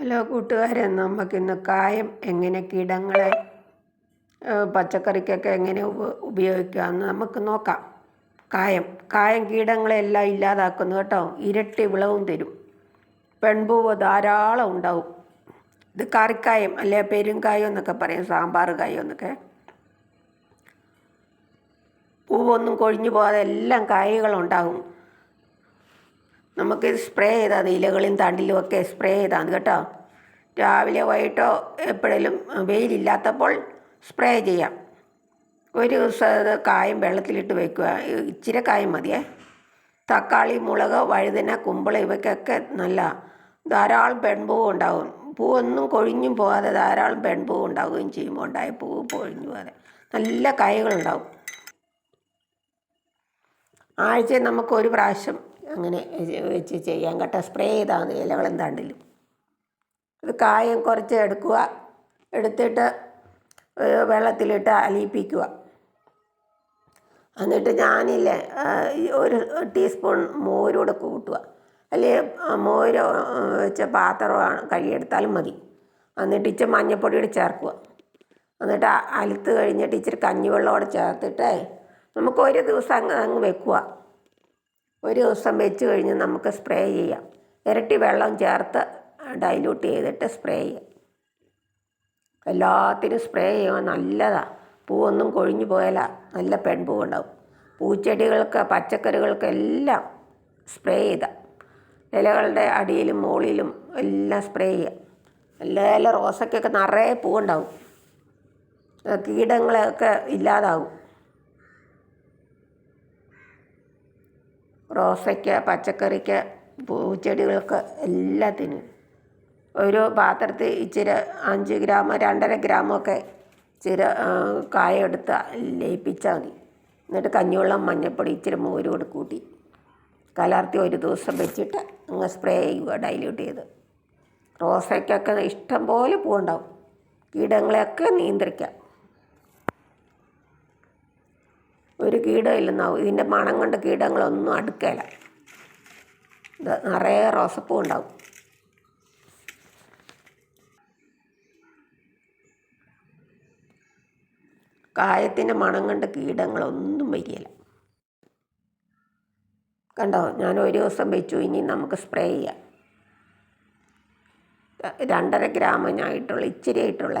Hello കൂട്ടുകാരെ നമുക്കിന്ന് കായം എങ്ങനെ കീടങ്ങളെ പച്ചക്കറിക്കൊക്കെ എങ്ങനെ ഉപ ഉപയോഗിക്കാമെന്ന് നമുക്ക് നോക്കാം. കായം കായം കീടങ്ങളെല്ലാം ഇല്ലാതാക്കുന്നു കേട്ടോ. ഇരട്ടി വിളവും തരും. പെൺപൂവ് ധാരാളം ഉണ്ടാവും. ഇത് കറിക്കായം അല്ലെ പെരുങ്കായം എന്നൊക്കെ പറയും സാമ്പാർ കായം എന്നൊക്കെ. പൂവൊന്നും കൊഴിഞ്ഞു പോകാതെ എല്ലാം കായകളുണ്ടാകും. നമുക്ക് സ്പ്രേ ചെയ്താൽ മതി. ഇലകളും തണ്ടിലും ഒക്കെ സ്പ്രേ ചെയ്താൽ മതി കേട്ടോ. രാവിലെ വൈകിട്ടോ എപ്പോഴേലും വെയിലില്ലാത്തപ്പോൾ സ്പ്രേ ചെയ്യാം. ഒരു ദിവസം കായം വെള്ളത്തിലിട്ട് വെക്കുക. ഇച്ചിരി കായം മതിയേ. തക്കാളി മുളക് വഴുതന കുമ്പള ഇവയ്ക്കൊക്കെ നല്ല ധാരാളം പെൺപൂവ് ഉണ്ടാകും പൂവൊന്നും കൊഴിഞ്ഞും പോകാതെ ധാരാളം പെൺപൂവ് ഉണ്ടാവുകയും ചെയ്യുമ്പോൾ ഉണ്ടായ പൂവ് പൊഴിഞ്ഞു പോകാതെ നല്ല കായകളുണ്ടാവും ആഴ്ചയിൽ നമുക്ക് ഒരു പ്രാവശ്യം അങ്ങനെ വെച്ച് ചെയ്യാം കേട്ടോ. സ്പ്രേ ചെയ്താൽ മതി ഇലകളും തണ്ടിലും ഇത് കായം കുറച്ച് എടുക്കുക. എടുത്തിട്ട് വെള്ളത്തിലിട്ട് അലിയിപ്പിക്കുക. എന്നിട്ട് ഞാനില്ലേ ഒരു ടീസ്പൂൺ മോരൂടെ കൂട്ടുക. അല്ലെങ്കിൽ മോര് വെച്ച പാത്രമാണ് കഴുകിയെടുത്താലും മതി. എന്നിട്ട് ഇച്ചിരി മഞ്ഞൾപ്പൊടിയോടെ ചേർക്കുക. എന്നിട്ട് അലുത്ത് കഴിഞ്ഞിട്ട് ഇച്ചിരി കഞ്ഞിവെള്ളമോടെ ചേർത്തിട്ട് നമുക്ക് ഒരു ദിവസം അങ്ങ് അങ്ങ് വെക്കുക. ഒരു ദിവസം വെച്ച് കഴിഞ്ഞ് നമുക്ക് സ്പ്രേ ചെയ്യാം. ഇരട്ടി വെള്ളം ചേർത്ത് ഡൈല്യൂട്ട് ചെയ്തിട്ട് സ്പ്രേ ചെയ്യാം. എല്ലാത്തിനും സ്പ്രേ ചെയ്യുക നല്ലതാണ് പൂവൊന്നും കൊഴിഞ്ഞു പോയാല നല്ല പെൺപൂവുണ്ടാവും. പൂച്ചെടികൾക്ക് പച്ചക്കറികൾക്ക് എല്ലാം സ്പ്രേ ചെയ്താൽ ഇലകളുടെ അടിയിലും മുകളിലും എല്ലാം സ്പ്രേ ചെയ്യുക നല്ല ഇല റോസയ്ക്കൊക്കെ നിറയെ പൂവുണ്ടാവും. കീടങ്ങളൊക്കെ ഇല്ലാതാവും. റോസയ്ക്ക് പച്ചക്കറിക്ക് പൂച്ചെടികൾക്ക് എല്ലാത്തിനും. ഒരു പാത്രത്തിൽ ഇച്ചിരി അഞ്ച് ഗ്രാം രണ്ടര ഗ്രാമൊക്കെ ഇച്ചിരി കായെടുത്ത് ലയിപ്പിച്ചാൽ മതി. എന്നിട്ട് കഞ്ഞിവെള്ളം മഞ്ഞപ്പൊടി ഇച്ചിരി മോരും കൂടെ കൂട്ടി. കലർത്തി ഒരു ദിവസം വെച്ചിട്ട് അങ്ങ് സ്പ്രേ ചെയ്യുക ഡൈല്യൂട്ട് ചെയ്ത്. റോസയ്ക്കൊക്കെ ഇഷ്ടം പോലെ പൂവുണ്ടാവും. കീടങ്ങളെയൊക്കെ നിയന്ത്രിക്കാം. ഒരു കീടം ഇല്ലെന്നാവും ഇതിന്റെ മണം കൊണ്ട് കീടങ്ങളൊന്നും അടുക്കല. ഇത് നിറയെ റോസപ്പൂ ഉണ്ടാവും. കായത്തിന്റെ മണം കണ്ട് കീടങ്ങളൊന്നും വരികയില്ല കണ്ടോ? ഞാൻ ഒരു ദിവസം വെച്ചു. ഇനി നമുക്ക് സ്പ്രേ ചെയ്യാം. രണ്ടര ഗ്രാമിനായിട്ടുള്ള ഇച്ചിരി ആയിട്ടുള്ള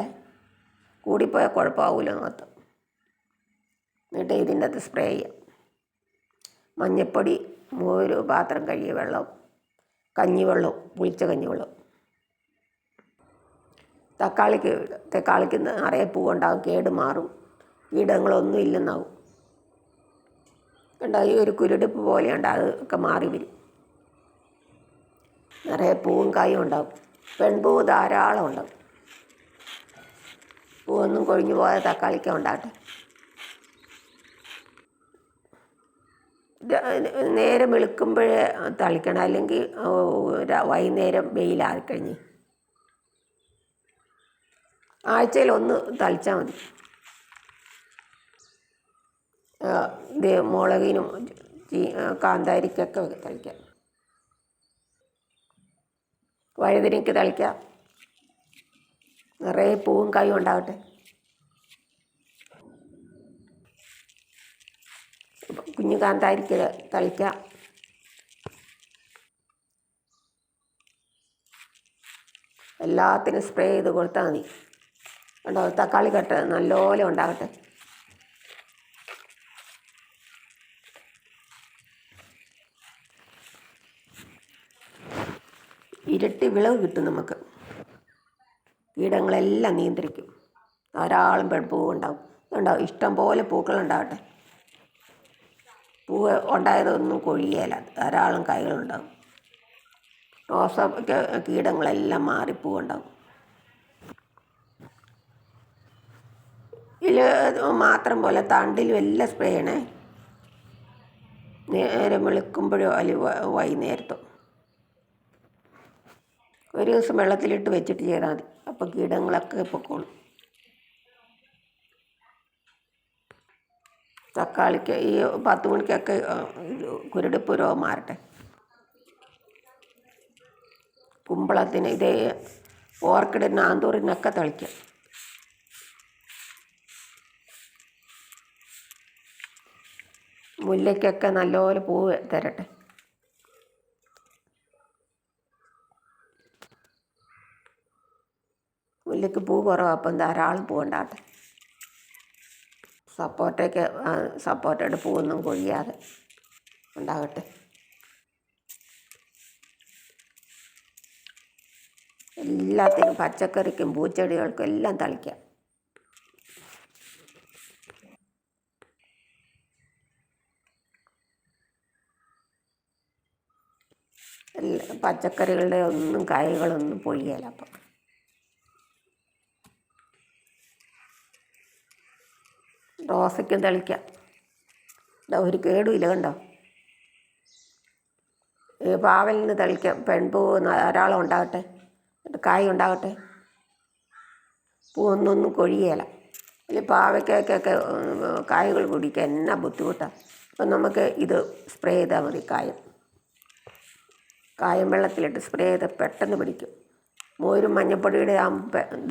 കൂടിപ്പോയാൽ കുഴപ്പമാവില്ല നോത്ത് എന്നിട്ട് ഇതിന്റെ അകത്ത് സ്പ്രേ ചെയ്യാം. മഞ്ഞപ്പൊടി മോര് പാത്രം കഴുകിയ വെള്ളം കഞ്ഞിവെള്ളവും പുളിച്ച കഞ്ഞിവെള്ളം. തക്കാളിക്ക് തക്കാളിക്ക് നിറയെ പൂവുണ്ടാകും കേട് മാറും കീടങ്ങളൊന്നും ഇല്ലെന്നാവും കണ്ടോ ഈ ഒരു കുരുടിപ്പ് പോലെയുണ്ട് അതൊക്കെ മാറി വരും. നിറയെ പൂവും കായും ഉണ്ടാവും പെൺപൂവ് ധാരാളം ഉണ്ടാവും പൂവൊന്നും കൊഴിഞ്ഞു പോയ തക്കാളിക്ക ഉണ്ടാകട്ടെ. നേരം വെളുക്കുമ്പോഴേ തളിക്കണം. അല്ലെങ്കിൽ വൈകുന്നേരം വെയിലാറിക്കഴിഞ്ഞ് ആഴ്ചയിൽ ഒന്ന് തളിച്ചാൽ മതി. ഇത് മുളകിനും കാന്താരിക്കൊക്കെ തളിക്കാം. വഴുതനയ്ക്ക് തളിക്കാം. നിറയെ പൂവും കായും ഉണ്ടാകട്ടെ കുഞ്ഞു കാന്താരിക്ക് തളിക്കാം. എല്ലാത്തിനും സ്പ്രേ ചെയ്ത് കൊടുത്താൽ മതി. കണ്ടോ തക്കാളി കട്ട് നല്ലപോലെ ഉണ്ടാകട്ടെ ഇരട്ടി വിളവ് കിട്ടും നമുക്ക്. കീടങ്ങളെല്ലാം നിയന്ത്രിക്കും. ധാരാളം പെൺപൂവ് ഉണ്ടാവും. ഉണ്ടാവും ഇഷ്ടം പോലെ പൂക്കളുണ്ടാവട്ടെ പൂവ് ഉണ്ടായതൊന്നും കൊഴിയേല. ധാരാളം കായ്കളുണ്ടാകും റോസ കീടങ്ങളെല്ലാം മാറി പൂവുണ്ടാകും ഇതിൽ മാത്രം പോലെ തണ്ടിലും എല്ലാം സ്പ്രേ ചെയ്യണേ. നേരം വെളുക്കുമ്പോഴോ അല്ലെങ്കിൽ വൈകുന്നേരത്തോ. ഒരു ദിവസം വെള്ളത്തിലിട്ട് വെച്ചിട്ട് ചെയ്താൽ മതി. അപ്പോൾ കീടങ്ങളൊക്കെ പൊക്കോളും. തക്കാളിക്ക് ഈ പത്ത് മണിക്കൊക്കെ കുരുടിപ്പ് രോഗം മാറട്ടെ. കുമ്പളത്തിന് ഇതേ ഓർക്കിഡിന് ആന്തൂറിനൊക്കെ തളിക്കാം. മുല്ലയ്ക്കൊക്കെ നല്ലപോലെ പൂവ് തരട്ടെ. മുല്ലയ്ക്ക് പൂ കുറവാണ് അപ്പം ധാരാളം പൂ ഉണ്ടാകട്ടെ സപ്പോർട്ടയ്ക്ക് സപ്പോർട്ടയുടെ പൂവൊന്നും കൊഴിയാതെ. ഉണ്ടാകട്ടെ. എല്ലാത്തിനും പച്ചക്കറിക്കും പൂച്ചെടികൾക്കും എല്ലാം തളിക്കാം. പച്ചക്കറികളുടെ ഒന്നും കായകളൊന്നും പൊഴിയല അപ്പം. റോസയ്ക്കും തളിക്കാം. ഇതാ ഒരു കേടുമില്ല കണ്ടോ? ഈ പാവലിന് തളിക്കാം. പെൺപൂ ധാരാളം ഉണ്ടാകട്ടെ കായ് ഉണ്ടാകട്ടെ പൂവൊന്നൊന്നും കൊഴിയേല. അല്ലെങ്കിൽ പാവയ്ക്കൊക്കെ കായകൾ കുടിക്കാൻ എന്നാ ബുദ്ധിമുട്ടാണ് അപ്പം നമുക്ക് ഇത് സ്പ്രേ ചെയ്താൽ മതി കായം. കായം വെള്ളത്തിലിട്ട് സ്പ്രേ ചെയ്ത് പെട്ടെന്ന് പിടിക്കും. മോരും മഞ്ഞപ്പൊടിയുടെ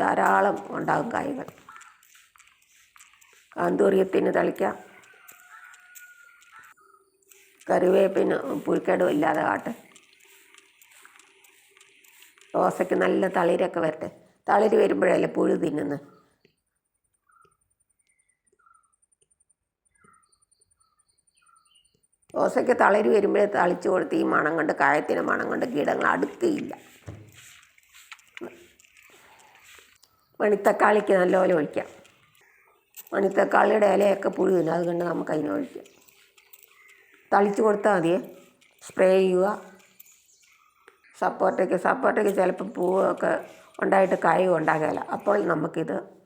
ധാരാളം ഉണ്ടാകും കായകൾ. കാന്തൂറിയത്തിന് തളിക്കാം. കറിവേപ്പിന് പുഴുക്കേടും ഇല്ലാതെ കാട്ടെ റോസയ്ക്ക് നല്ല തളിരൊക്കെ വരട്ടെ. തളിര് വരുമ്പോഴല്ലേ പുഴു തിന്നുന്നത് റോസയ്ക്ക് തളിര് വരുമ്പോഴേ തളിച്ചു കൊടുത്ത് ഈ മണം കൊണ്ട് കായത്തിന് മണം കൊണ്ട് കീടങ്ങൾ അടുക്കുകയില്ല മണിത്തക്കാളിക്ക് നല്ലപോലെ ഒഴിക്കാം. മണിത്തക്കാളിയുടെ ഇലയൊക്കെ പുഴു തിന്നും അതുകൊണ്ട് നമുക്ക് അതിനെ ഒഴിക്കാം. തളിച്ചു കൊടുത്താൽ മതിയേ. സ്പ്രേ ചെയ്യുക. സപ്പോർട്ടയ്ക്ക് സപ്പോർട്ടയ്ക്ക് ചിലപ്പോൾ പൂവൊക്കെ ഉണ്ടായിട്ട് കായും ഉണ്ടാകില്ല അപ്പോൾ നമുക്കിത്